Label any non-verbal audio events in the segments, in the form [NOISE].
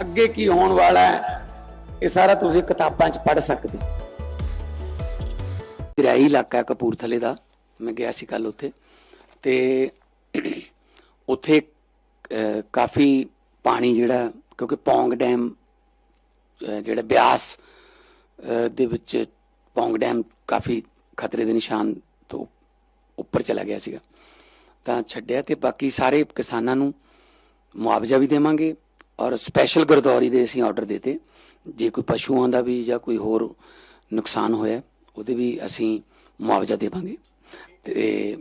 ਅੱਗੇ ਕੀ ਹੋਣ ਵਾਲਾ ਹੈ, ਇਹ ਸਾਰਾ ਤੁਸੀਂ ਕਿਤਾਬਾਂ 'ਚ ਪੜ੍ਹ ਸਕਦੇ ਦਰਿਆਈ ਇਲਾਕਾ ਕਪੂਰਥਲੇ ਦਾ, ਮੈਂ ਗਿਆ ਸੀ ਕੱਲ ਉੱਥੇ। ਤੇ ਉੱਥੇ ਕਾਫੀ ਪਾਣੀ ਜਿਹੜਾ, ਕਿਉਂਕਿ ਪੌਂਗ ਡੈਮ ਜਿਹੜਾ ਬਿਆਸ ਦੇ ਵਿੱਚ ਪੌਂਗ ਡੈਮ ਕਾਫੀ ਖਤਰੇ ਦੇ ਨਿਸ਼ਾਨ ਤੋਂ ਉੱਪਰ ਚਲਾ ਗਿਆ ਸੀਗਾ। ਤਾਂ ਛੱਡਿਆ ਤੇ ਬਾਕੀ ਸਾਰੇ ਕਿਸਾਨਾਂ ਨੂੰ ਮੁਆਵਜ਼ਾ ਵੀ ਦੇਵਾਂਗੇ। ਔਰ ਸਪੈਸ਼ਲ ਗਰਦੌਰੀ ਦੇ ਅਸੀਂ ਆਰਡਰ ਦਿੱਤੇ। ਜੇ ਕੋਈ ਪਸ਼ੂਆਂ ਦਾ ਵੀ ਜਾਂ ਕੋਈ ਹੋਰ ਨੁਕਸਾਨ ਹੋਇਆ, ਉਹਦੇ ਵੀ ਅਸੀਂ ਮੁਆਵਜ਼ਾ ਦੇਵਾਂਗੇ ਤੇ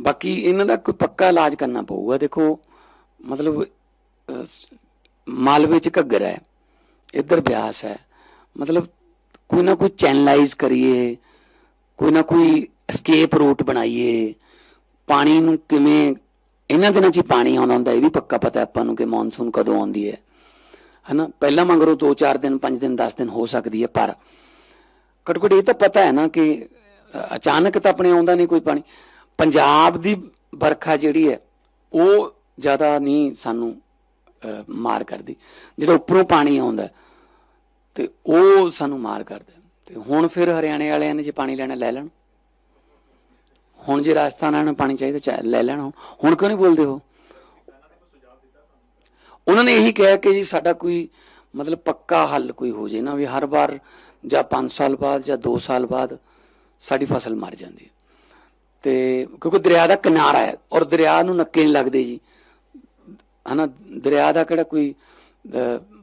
ਬਾਕੀ ਇਹਨਾਂ ਦਾ ਕੋਈ ਪੱਕਾ ਇਲਾਜ ਕਰਨਾ ਪਊਗਾ। ਦੇਖੋ, ਮਤਲਬ ਮਾਲਵੇ ਚ ਘੱਗਰ ਹੈ, ਇੱਧਰ ਬਿਆਸ ਹੈ। ਮਤਲਬ, ਕੋਈ ਨਾ ਕੋਈ ਚੈਨਲਾਈਜ਼ ਕਰੀਏ, ਕੋਈ ਨਾ ਕੋਈ ਐਸਕੇਪ ਰੂਟ ਬਣਾਈਏ, ਪਾਣੀ ਨੂੰ ਕਿਵੇਂ ਇਹਨਾਂ ਦਿਨਾਂ 'ਚ ਹੀ ਪਾਣੀ ਆਉਂਦਾ ਹੁੰਦਾ ਇਹ ਵੀ ਪੱਕਾ ਪਤਾ ਆਪਾਂ ਨੂੰ ਕਿ ਮੌਨਸੂਨ ਕਦੋਂ ਆਉਂਦੀ ਹੈ। ਹਨਾ? ਪਹਿਲਾਂ ਮੰਗਰੋ 2-4 ਦਿਨ 5 ਦਿਨ 10 ਦਿਨ ਹੋ ਸਕਦੀ ਹੈ ਪਰ ਘੱਟੋ ਘੱਟ ਇਹ ਤਾਂ ਪਤਾ ਹੈ ਨਾ ਕਿ ਅਚਾਨਕ ਤਾਂ ਆਪਣੇ ਆਉਂਦਾ ਨਹੀਂ ਕੋਈ ਪਾਣੀ। ਪੰਜਾਬ ਦੀ ਵਰਖਾ ਜਿਹੜੀ ਹੈ ਉਹ ਜ਼ਿਆਦਾ ਨਹੀਂ ਸਾਨੂੰ ਮਾਰ ਕਰਦੀ। ਜਿਹੜਾ ਉੱਪਰੋਂ ਪਾਣੀ ਆਉਂਦਾ ਹੈ, ਤੇ ਉਹ ਸਾਨੂੰ ਮਾਰ ਕਰਦਾ ਹੈ। ਤੇ ਹੁਣ ਫਿਰ ਹਰਿਆਣੇ ਵਾਲਿਆਂ ਨੇ ਜੇ ਪਾਣੀ ਲੈਣਾ ਲੈ ਲੈਣ। ਹੁਣ ਜੇ ਰਾਜਸਥਾਨ ਵਾਲਿਆਂ ਨੂੰ ਪਾਣੀ ਚਾਹੀਦਾ ਚਾ- ਲੈ ਲੈਣ ਹੁਣ ਹੁਣ ਕਿਉਂ ਨਹੀਂ ਬੋਲਦੇ ਹੋ ਉਹਨਾਂ ਨੇ ਇਹੀ ਕਿਹਾ ਕਿ ਜੀ ਸਾਡਾ ਕੋਈ ਮਤਲਬ ਪੱਕਾ ਹੱਲ ਕੋਈ ਹੋ ਜੇ ਨਾ, ਵੀ ਹਰ ਵਾਰ ਜਾਂ 5 ਸਾਲ ਬਾਅਦ ਜਾਂ 2 ਸਾਲ ਬਾਅਦ ਸਾਡੀ ਫਸਲ ਮਰ ਜਾਂਦੀ ਹੈ। ਤੇ ਕਿਉਂਕਿ ਦਰਿਆ ਦਾ ਕਿਨਾਰਾ ਹੈ ਔਰ ਦਰਿਆ ਨੂੰ ਨੱਕੇ ਨਹੀਂ ਲੱਗਦੇ ਜੀ। ਹਨਾ, ਦਰਿਆ ਦਾ ਕਿਹੜਾ ਕੋਈ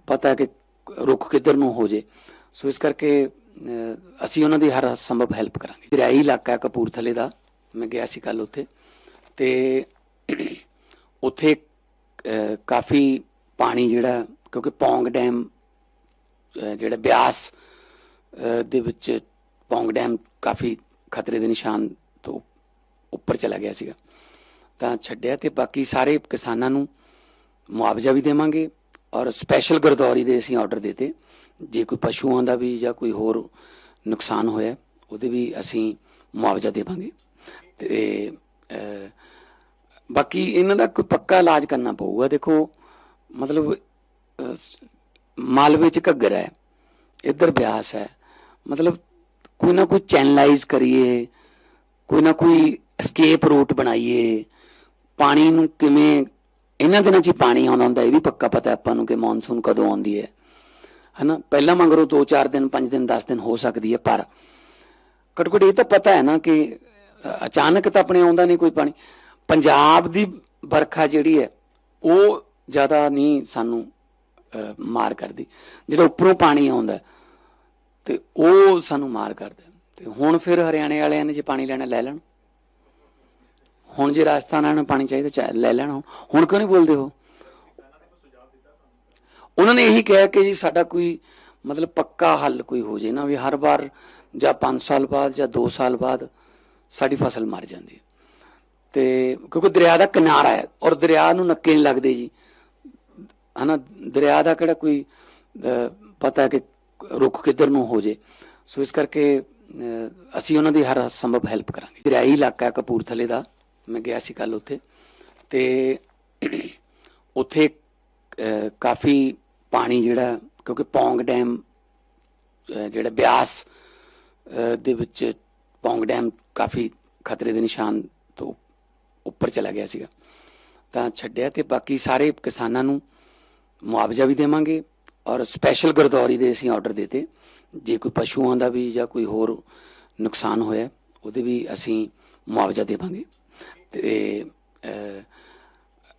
ਪਤਾ ਹੈ ਕਿ ਰੁੱਖ ਕਿੱਧਰ ਨੂੰ ਹੋ ਜੇ। ਸੋ ਇਸ ਕਰਕੇ ਅਸੀਂ ਉਹਨਾਂ ਦੀ ਹਰ ਸੰਭਵ ਹੈਲਪ ਕਰਾਂਗੇ। ਦਰਿਆਈ ਇਲਾਕਾ ਕਪੂਰਥਲੇ ਦਾ। ਮੈਂ ਗਿਆ ਸੀ ਕੱਲ ਉੱਥੇ ਤੇ ਉੱਥੇ ਕਾਫੀ ਪਾਣੀ ਜਿਹੜਾ, ਕਿਉਂਕਿ ਪੌਂਗ ਡੈਮ ਜਿਹੜਾ ਬਿਆਸ ਦੇ ਵਿੱਚ ਪੌਂਗ ਡੈਮ ਕਾਫੀ ਖਤਰੇ ਦੇ ਨਿਸ਼ਾਨ ਤੋਂ ਉੱਪਰ ਚਲਾ ਗਿਆ ਸੀਗਾ। ਤਾਂ ਛੱਡਿਆ ਤੇ ਬਾਕੀ ਸਾਰੇ ਕਿਸਾਨਾਂ ਨੂੰ ਮੁਆਵਜ਼ਾ ਵੀ ਦੇਵਾਂਗੇ ਔਰ ਸਪੈਸ਼ਲ ਗਰਦੌਰੀ ਦੇ ਅਸੀਂ ਆਰਡਰ ਦਿੱਤੇ। ਜੇ ਕੋਈ ਪਸ਼ੂਆਂ ਦਾ ਵੀ ਜਾਂ ਕੋਈ ਹੋਰ ਨੁਕਸਾਨ ਹੋਇਆ, ਉਹਦੇ ਵੀ ਅਸੀਂ ਮੁਆਵਜ਼ਾ ਦੇਵਾਂਗੇ। ਤੇ ਬਾਕੀ ਇਹਨਾਂ ਦਾ ਕੋਈ ਪੱਕਾ ਇਲਾਜ ਕਰਨਾ ਪਊਗਾ। ਦੇਖੋ, ਮਤਲਬ ਮਾਲਵੇ ਚ ਘੱਗਰ ਹੈ, ਇੱਧਰ ਬਿਆਸ ਹੈ। ਮਤਲਬ, ਕੋਈ ਨਾ ਕੋਈ ਚੈਨਲਾਈਜ਼ ਕਰੀਏ, ਕੋਈ ਨਾ ਕੋਈ ਐਸਕੇਪ ਰੂਟ ਬਣਾਈਏ। ਪਾਣੀ ਨੂੰ ਕਿਵੇਂ, ਇਹਨਾਂ ਦਿਨਾਂ 'ਚ ਹੀ ਪਾਣੀ ਆਉਂਦਾ ਹੁੰਦਾ, ਇਹ ਵੀ ਪੱਕਾ ਪਤਾ ਆਪਾਂ ਨੂੰ ਕਿ ਮੌਨਸੂਨ ਕਦੋਂ ਆਉਂਦੀ ਹੈ। ਹਨਾ? ਪਹਿਲਾਂ ਮੰਗਰੋ 2-4 ਦਿਨ 5 ਦਿਨ 10 ਦਿਨ ਹੋ ਸਕਦੀ ਹੈ, ਪਰ ਘੱਟੋ ਘੱਟ ਇਹ ਤਾਂ ਪਤਾ ਹੈ ਨਾ ਕਿ ਅਚਾਨਕ ਤਾਂ ਆਪਣੇ ਆਉਂਦਾ ਨਹੀਂ ਕੋਈ ਪਾਣੀ। ਪੰਜਾਬ ਦੀ ਵਰਖਾ ਜਿਹੜੀ ਹੈ, ਉਹ ਜ਼ਿਆਦਾ ਨਹੀਂ ਸਾਨੂੰ ਮਾਰ ਕਰਦੀ। ਜਿਹੜਾ ਉੱਪਰੋਂ ਪਾਣੀ ਆਉਂਦਾ, ਤੇ ਉਹ ਸਾਨੂੰ ਮਾਰ ਕਰਦਾ। ਹੈ। ਤੇ ਹੁਣ ਫਿਰ ਹਰਿਆਣੇ ਵਾਲਿਆਂ ਨੇ ਜੇ ਪਾਣੀ ਲੈਣਾ, ਲੈ ਲੈਣ। ਹੁਣ ਜੇ ਰਾਜਸਥਾਨ ਵਾਲਿਆਂ ਨੂੰ ਪਾਣੀ ਚਾਹੀਦਾ ਚਾ- ਲੈ ਲੈਣ। ਹੁਣ ਹੁਣ ਕਿਉਂ ਨਹੀਂ ਬੋਲਦੇ ਹੋ ਉਹਨਾਂ ਨੇ ਇਹੀ ਕਿਹਾ ਕਿ ਜੀ ਸਾਡਾ ਕੋਈ ਮਤਲਬ ਪੱਕਾ ਹੱਲ ਕੋਈ ਹੋ ਜੇ ਨਾ, ਵੀ ਹਰ ਵਾਰ ਜਾਂ 5 ਸਾਲ ਬਾਅਦ ਜਾਂ 2 ਸਾਲ ਬਾਅਦ ਸਾਡੀ ਫਸਲ ਮਰ ਜਾਂਦੀ ਹੈ। ਤੇ ਕਿਉਂਕਿ ਦਰਿਆ ਦਾ ਕਿਨਾਰਾ ਹੈ ਔਰ ਦਰਿਆ ਨੂੰ ਨੱਕੇ ਨਹੀਂ ਲੱਗਦੇ ਜੀ। ਹਨਾ, ਦਰਿਆ ਦਾ ਕਿਹੜਾ ਕੋਈ ਪਤਾ ਹੈ ਕਿ ਰੁੱਖ ਕਿੱਧਰ ਨੂੰ ਹੋ ਜੇ। ਸੋ ਇਸ ਕਰਕੇ ਅਸੀਂ ਉਹਨਾਂ ਦੀ ਹਰ ਸੰਭਵ ਹੈਲਪ ਕਰਾਂਗੇ। ਦਰਿਆਈ ਇਲਾਕਾ ਕਪੂਰਥਲੇ ਦਾ, ਮੈਂ ਗਿਆ ਸੀ ਕੱਲ ਉੱਥੇ। ਤੇ [CLEARS THROAT] ਉੱਥੇ ਕਾਫੀ ਪਾਣੀ ਜਿਹੜਾ, ਕਿਉਂਕਿ ਪੌਂਗ ਡੈਮ ਜਿਹੜਾ ਬਿਆਸ ਦੇ ਵਿੱਚ ਪੌਂਗ ਡੈਮ ਕਾਫੀ ਖਤਰੇ ਦੇ ਨਿਸ਼ਾਨ ਤੋਂ ਉੱਪਰ ਚਲਾ ਗਿਆ ਸੀਗਾ। ਤਾਂ ਛੱਡਿਆ ਤੇ ਬਾਕੀ ਸਾਰੇ ਕਿਸਾਨਾਂ ਨੂੰ ਮੁਆਵਜ਼ਾ ਵੀ ਦੇਵਾਂਗੇ ਔਰ ਸਪੈਸ਼ਲ ਗਰਦੌਰੀ ਦੇ ਅਸੀਂ ਆਰਡਰ ਦਿੱਤੇ। ਜੇ ਕੋਈ ਪਸ਼ੂਆਂ ਦਾ ਵੀ ਜਾਂ ਕੋਈ ਹੋਰ ਨੁਕਸਾਨ ਹੋਇਆ, ਉਹਦੇ ਵੀ ਅਸੀਂ ਮੁਆਵਜ਼ਾ ਦੇਵਾਂਗੇ। ਤੇ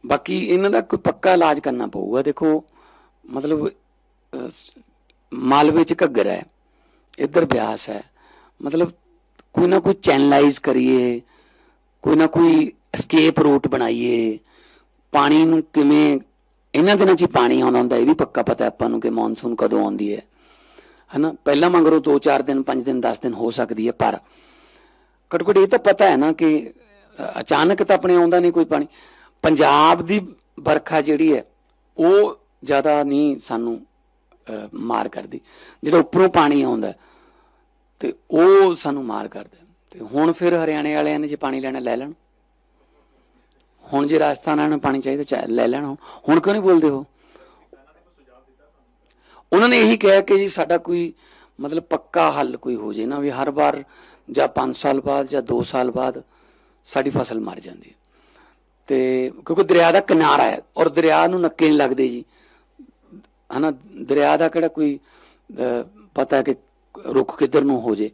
ਬਾਕੀ ਇਹਨਾਂ ਦਾ ਕੋਈ ਪੱਕਾ ਇਲਾਜ ਕਰਨਾ ਪਊਗਾ। ਦੇਖੋ, ਮਤਲਬ ਮਾਲਵੇ ਚ ਘੱਗਰ ਹੈ, ਇੱਧਰ ਬਿਆਸ ਹੈ। ਮਤਲਬ ਕੋਈ ਨਾ ਕੋਈ ਚੈਨਲਾਈਜ਼ ਕਰੀਏ, ਕੋਈ ਨਾ ਕੋਈ ਐਸਕੇਪ ਰੂਟ ਬਣਾਈਏ। ਪਾਣੀ ਨੂੰ ਕਿਵੇਂ, ਇਹਨਾਂ ਦਿਨਾਂ 'ਚ ਹੀ ਪਾਣੀ ਆਉਂਦਾ ਹੁੰਦਾ, ਇਹ ਵੀ ਪੱਕਾ ਪਤਾ ਆਪਾਂ ਨੂੰ ਕਿ ਮੌਨਸੂਨ ਕਦੋਂ ਆਉਂਦੀ ਹੈ। ਹਨਾ? ਪਹਿਲਾਂ ਮੰਗਰੋ 2-4 ਦਿਨ 5 ਦਿਨ 10 ਦਿਨ ਹੋ ਸਕਦੀ ਹੈ, ਪਰ ਕਟਕਟ, ਇਹ ਤਾਂ ਪਤਾ ਹੈ ਨਾ ਕਿ ਅਚਾਨਕ ਤਾਂ ਆਪਣੇ ਆਉਂਦਾ ਨਹੀਂ ਕੋਈ ਪਾਣੀ। ਪੰਜਾਬ ਦੀ ਵਰਖਾ ਜਿਹੜੀ ਹੈ, ਉਹ ਜ਼ਿਆਦਾ ਨਹੀਂ ਸਾਨੂੰ ਮਾਰ ਕਰਦੀ। ਜਿਹੜਾ ਉੱਪਰੋਂ ਪਾਣੀ ਆਉਂਦਾ ਤੇ ਉਹ ਸਾਨੂੰ ਮਾਰ ਕਰਦਾ ਤੇ ਹੁਣ ਫਿਰ ਹਰਿਆਣੇ ਵਾਲਿਆਂ ਨੇ ਜੇ ਪਾਣੀ ਲੈਣਾ, ਲੈ ਲੈਣ। ਹੁਣ ਜੇ ਰਾਜਸਥਾਨ ਵਾਲਿਆਂ ਨੂੰ ਪਾਣੀ ਚਾਹੀਦਾ, ਚਾ- ਲੈ ਲੈਣ ਹੁਣ ਹੁਣ ਕਿਉਂ ਨਹੀਂ ਬੋਲਦੇ ਹੋ ਉਹਨਾਂ ਨੇ ਇਹੀ ਕਿਹਾ ਕਿ ਜੀ ਸਾਡਾ ਕੋਈ ਮਤਲਬ ਪੱਕਾ ਹੱਲ ਕੋਈ ਹੋ ਜੇ ਨਾ, ਵੀ ਹਰ ਵਾਰ ਜਾਂ 5 ਸਾਲ ਬਾਅਦ ਜਾਂ 2 ਸਾਲ ਬਾਅਦ ਸਾਡੀ ਫਸਲ ਮਰ ਜਾਂਦੀ ਹੈ। ਤੇ ਕਿਉਂਕਿ ਦਰਿਆ ਦਾ ਕਿਨਾਰਾ ਹੈ ਔਰ ਦਰਿਆ ਨੂੰ ਨੱਕੇ ਨਹੀਂ ਲੱਗਦੇ ਜੀ। ਹਨਾ, ਦਰਿਆ ਦਾ ਕਿਹੜਾ ਕੋਈ ਪਤਾ ਹੈ ਕਿ ਰੁੱਖ ਕਿੱਧਰ ਨੂੰ ਹੋ ਜੇ।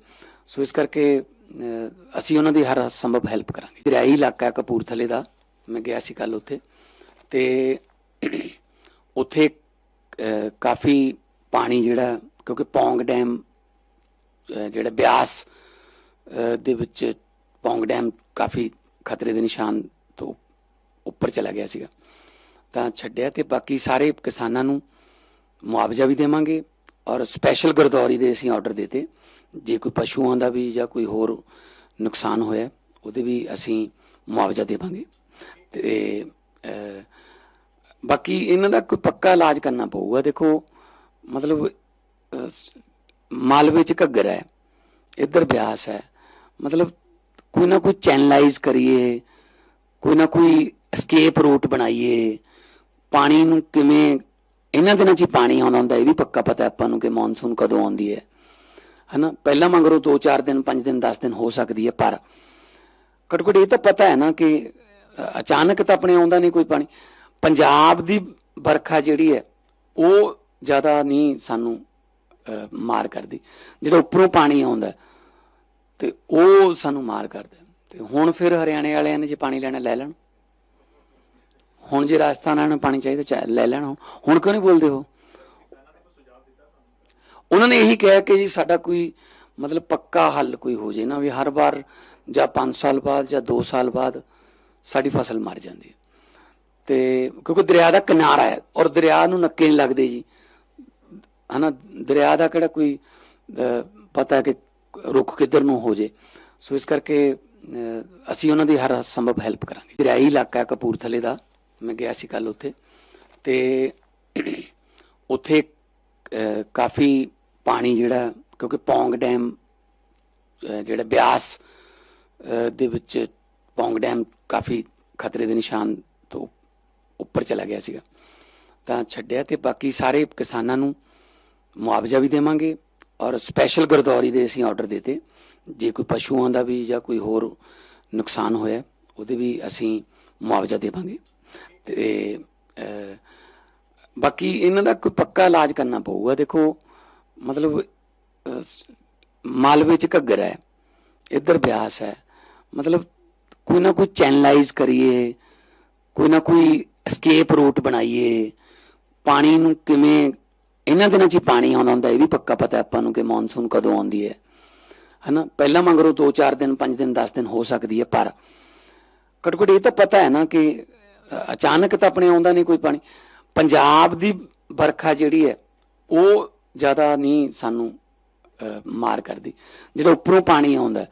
ਸੋ ਇਸ ਕਰਕੇ ਅਸੀਂ ਉਹਨਾਂ ਦੀ ਹਰ ਸੰਭਵ ਹੈਲਪ ਕਰਾਂਗੇ। ਦਰਿਆਈ ਇਲਾਕਾ ਕਪੂਰਥਲੇ ਦਾ, ਮੈਂ ਗਿਆ ਸੀ ਕੱਲ ਉੱਥੇ। ਤੇ ਉੱਥੇ ਕਾਫੀ ਪਾਣੀ ਜਿਹੜਾ, ਕਿਉਂਕਿ ਪੌਂਗ ਡੈਮ ਜਿਹੜਾ ਬਿਆਸ ਦੇ ਵਿੱਚ ਪੌਂਗ ਡੈਮ ਕਾਫੀ ਖਤਰੇ ਦੇ ਨਿਸ਼ਾਨ ਤੋਂ ਉੱਪਰ ਚਲਾ ਗਿਆ ਸੀਗਾ। ਤਾਂ ਛੱਡਿਆ ਤੇ ਬਾਕੀ ਸਾਰੇ ਕਿਸਾਨਾਂ ਨੂੰ ਮੁਆਵਜ਼ਾ ਵੀ ਦੇਵਾਂਗੇ। ਔਰ ਸਪੈਸ਼ਲ ਗਰਦੌਰੀ ਦੇ ਅਸੀਂ ਆਰਡਰ ਦਿੱਤੇ। ਜੇ ਕੋਈ ਪਸ਼ੂਆਂ ਦਾ ਵੀ ਜਾਂ ਕੋਈ ਹੋਰ ਨੁਕਸਾਨ ਹੋਇਆ, ਉਹਦੇ ਵੀ ਅਸੀਂ ਮੁਆਵਜ਼ਾ ਦੇਵਾਂਗੇ ਤੇ ਬਾਕੀ ਇਹਨਾਂ ਦਾ ਕੋਈ ਪੱਕਾ ਇਲਾਜ ਕਰਨਾ ਪਊਗਾ। ਦੇਖੋ, ਮਤਲਬ ਮਾਲਵੇ ਚ ਘੱਗਰ ਹੈ, ਇੱਧਰ ਬਿਆਸ ਹੈ। ਮਤਲਬ, ਕੋਈ ਨਾ ਕੋਈ ਚੈਨਲਾਈਜ਼ ਕਰੀਏ, ਕੋਈ ਨਾ ਕੋਈ ਐਸਕੇਪ ਰੂਟ ਬਣਾਈਏ, ਪਾਣੀ ਨੂੰ ਕਿਵੇਂ ਇਹਨਾਂ ਦਿਨਾਂ 'ਚ ਹੀ ਪਾਣੀ ਆਉਂਦਾ ਹੁੰਦਾ ਇਹ ਵੀ ਪੱਕਾ ਪਤਾ ਆਪਾਂ ਨੂੰ ਕਿ ਮੌਨਸੂਨ ਕਦੋਂ ਆਉਂਦੀ ਹੈ। ਹਨਾ? ਪਹਿਲਾਂ ਮੰਗਰੋ 2-4 ਦਿਨ 5 ਦਿਨ 10 ਦਿਨ ਹੋ ਸਕਦੀ ਹੈ ਪਰ ਕਟਕਟ ਇਹ ਤਾਂ ਪਤਾ ਹੈ ਨਾ ਕਿ ਅਚਾਨਕ ਤਾਂ ਆਪਣੇ ਆਉਂਦਾ ਨਹੀਂ ਕੋਈ ਪਾਣੀ। ਪੰਜਾਬ ਦੀ ਵਰਖਾ ਜਿਹੜੀ ਹੈ ਉਹ ਜ਼ਿਆਦਾ ਨਹੀਂ ਸਾਨੂੰ ਮਾਰ ਕਰਦੀ। ਜਿਹੜਾ ਉੱਪਰੋਂ ਪਾਣੀ ਆਉਂਦਾ ਹੈ, ਤੇ ਉਹ ਸਾਨੂੰ ਮਾਰ ਕਰਦਾ ਹੈ। ਤੇ ਹੁਣ ਫਿਰ ਹਰਿਆਣੇ ਵਾਲਿਆਂ ਨੇ ਜੇ ਪਾਣੀ ਲੈਣਾ ਲੈ ਲੈਣ। ਹੁਣ ਜੇ ਰਾਜਸਥਾਨ ਵਾਲਿਆਂ ਨੂੰ ਪਾਣੀ ਚਾਹੀਦਾ ਚਾ- ਲੈ ਲੈਣ ਹੁਣ ਹੁਣ ਕਿਉਂ ਨਹੀਂ ਬੋਲਦੇ ਹੋ ਉਹਨਾਂ ਨੇ ਇਹੀ ਕਿਹਾ ਕਿ ਜੀ ਸਾਡਾ ਕੋਈ ਮਤਲਬ ਪੱਕਾ ਹੱਲ ਕੋਈ ਹੋ ਜੇ ਨਾ, ਵੀ ਹਰ ਵਾਰ ਜਾਂ 5 ਸਾਲ ਬਾਅਦ ਜਾਂ 2 ਸਾਲ ਬਾਅਦ ਸਾਡੀ ਫਸਲ ਮਰ ਜਾਂਦੀ ਹੈ। ਤੇ ਕਿਉਂਕਿ ਦਰਿਆ ਦਾ ਕਿਨਾਰਾ ਹੈ ਔਰ ਦਰਿਆ ਨੂੰ ਨੱਕੇ ਨਹੀਂ ਲੱਗਦੇ ਜੀ। ਹਨਾ, ਦਰਿਆ ਦਾ ਕਿਹੜਾ ਕੋਈ ਪਤਾ ਹੈ ਕਿ ਰੁੱਖ ਕਿੱਧਰ ਨੂੰ ਹੋ ਜੇ। ਸੋ ਇਸ ਕਰਕੇ ਅਸੀਂ ਉਹਨਾਂ ਦੀ ਹਰ ਸੰਭਵ ਹੈਲਪ ਕਰਾਂਗੇ। ਦਰਿਆਈ ਇਲਾਕਾ ਕਪੂਰਥਲੇ ਦਾ। ਮੈਂ ਗਿਆ ਸੀ ਕੱਲ ਉੱਥੇ ਤੇ ਉੱਥੇ ਕਾਫੀ ਪਾਣੀ ਜਿਹੜਾ, ਕਿਉਂਕਿ ਪੌਂਗ ਡੈਮ ਜਿਹੜਾ ਬਿਆਸ ਦੇ ਵਿੱਚ ਪੌਂਗ ਡੈਮ ਕਾਫੀ ਖਤਰੇ ਦੇ ਨਿਸ਼ਾਨ ਤੋਂ ਉੱਪਰ ਚਲਾ ਗਿਆ ਸੀਗਾ। ਤਾਂ ਛੱਡਿਆ ਤੇ ਬਾਕੀ ਸਾਰੇ ਕਿਸਾਨਾਂ ਨੂੰ ਮੁਆਵਜ਼ਾ ਵੀ ਦੇਵਾਂਗੇ ਔਰ ਸਪੈਸ਼ਲ ਗਰਦੌਰੀ ਦੇ ਅਸੀਂ ਆਰਡਰ ਦਿੱਤੇ। ਜੇ ਕੋਈ ਪਸ਼ੂਆਂ ਦਾ ਵੀ ਜਾਂ ਕੋਈ ਹੋਰ ਨੁਕਸਾਨ ਹੋਇਆ, ਉਹਦੇ ਵੀ ਅਸੀਂ ਮੁਆਵਜ਼ਾ ਦੇਵਾਂਗੇ। ਤੇ ਬਾਕੀ ਇਹਨਾਂ ਦਾ ਕੋਈ ਪੱਕਾ ਇਲਾਜ ਕਰਨਾ ਪਊਗਾ। ਦੇਖੋ, ਮਤਲਬ ਮਾਲਵੇ ਚ ਘੱਗਰ ਹੈ, ਇੱਧਰ ਬਿਆਸ ਹੈ। ਮਤਲਬ, ਕੋਈ ਨਾ ਕੋਈ ਚੈਨਲਾਈਜ਼ ਕਰੀਏ, ਕੋਈ ਨਾ ਕੋਈ ਐਸਕੇਪ ਰੂਟ ਬਣਾਈਏ। ਪਾਣੀ ਨੂੰ ਕਿਵੇਂ, ਇਹਨਾਂ ਦਿਨਾਂ 'ਚ ਹੀ ਪਾਣੀ ਆਉਂਦਾ ਹੁੰਦਾ, ਇਹ ਵੀ ਪੱਕਾ ਪਤਾ ਆਪਾਂ ਨੂੰ ਕਿ ਮੌਨਸੂਨ ਕਦੋਂ ਆਉਂਦੀ ਹੈ। ਹਨਾ? ਪਹਿਲਾਂ ਮੰਗਰੋ 2-4 ਦਿਨ 5 ਦਿਨ 10 ਦਿਨ ਹੋ ਸਕਦੀ ਹੈ, ਪਰ ਕਟਕਟ ਇਹ ਤਾਂ ਪਤਾ ਹੈ ਨਾ ਕਿ ਅਚਾਨਕ ਤਾਂ ਆਪਣੇ ਆਉਂਦਾ ਨਹੀਂ ਕੋਈ ਪਾਣੀ। ਪੰਜਾਬ ਦੀ ਵਰਖਾ ਜਿਹੜੀ ਹੈ ਉਹ ਜ਼ਿਆਦਾ ਨਹੀਂ ਸਾਨੂੰ ਮਾਰ ਕਰਦੀ। ਜਿਹੜਾ ਉੱਪਰੋਂ ਪਾਣੀ ਆਉਂਦਾ ਹੈ,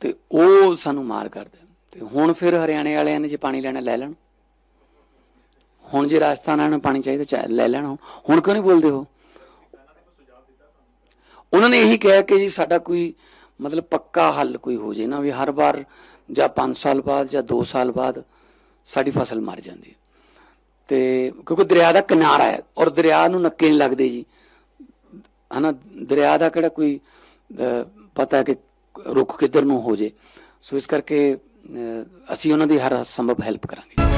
ਤੇ ਉਹ ਸਾਨੂੰ ਮਾਰ ਕਰਦਾ। ਹੈ। ਤੇ ਹੁਣ ਫਿਰ ਹਰਿਆਣੇ ਵਾਲਿਆਂ ਨੇ ਜੇ ਪਾਣੀ ਲੈਣਾ ਲੈ ਲੈਣ। ਹੁਣ ਜੇ ਰਾਜਸਥਾਨ ਵਾਲਿਆਂ ਨੂੰ ਪਾਣੀ ਚਾਹੀਦਾ ਚਾ- ਲੈ ਲੈਣ। ਹੁਣ ਹੁਣ ਕਿਉਂ ਨਹੀਂ ਬੋਲਦੇ ਹੋ ਉਹਨਾਂ ਨੇ ਇਹੀ ਕਿਹਾ ਕਿ ਜੀ ਸਾਡਾ ਕੋਈ ਮਤਲਬ ਪੱਕਾ ਹੱਲ ਕੋਈ ਹੋ ਜੇ ਨਾ ਵੀ ਹਰ ਵਾਰ ਜਾਂ 5 ਸਾਲ ਬਾਅਦ ਜਾਂ 2 ਸਾਲ ਬਾਅਦ ਸਾਡੀ ਫਸਲ ਮਰ ਜਾਂਦੀ ਹੈ। ਤੇ ਕਿਉਂਕਿ ਦਰਿਆ ਦਾ ਕਿਨਾਰਾ ਹੈ ਔਰ ਦਰਿਆ ਨੂੰ ਨੱਕੇ ਨਹੀਂ ਲੱਗਦੇ ਜੀ। ਹਨਾ, ਦਰਿਆ ਦਾ ਕਿਹੜਾ ਕੋਈ ਪਤਾ ਹੈ ਕਿ ਰੁੱਖ ਕਿੱਧਰ ਨੂੰ ਹੋ ਜੇ। ਸੋ ਇਸ ਕਰਕੇ ਅਸੀਂ ਉਹਨਾਂ ਦੀ ਹਰ ਸੰਭਵ ਹੈਲਪ ਕਰਾਂਗੇ।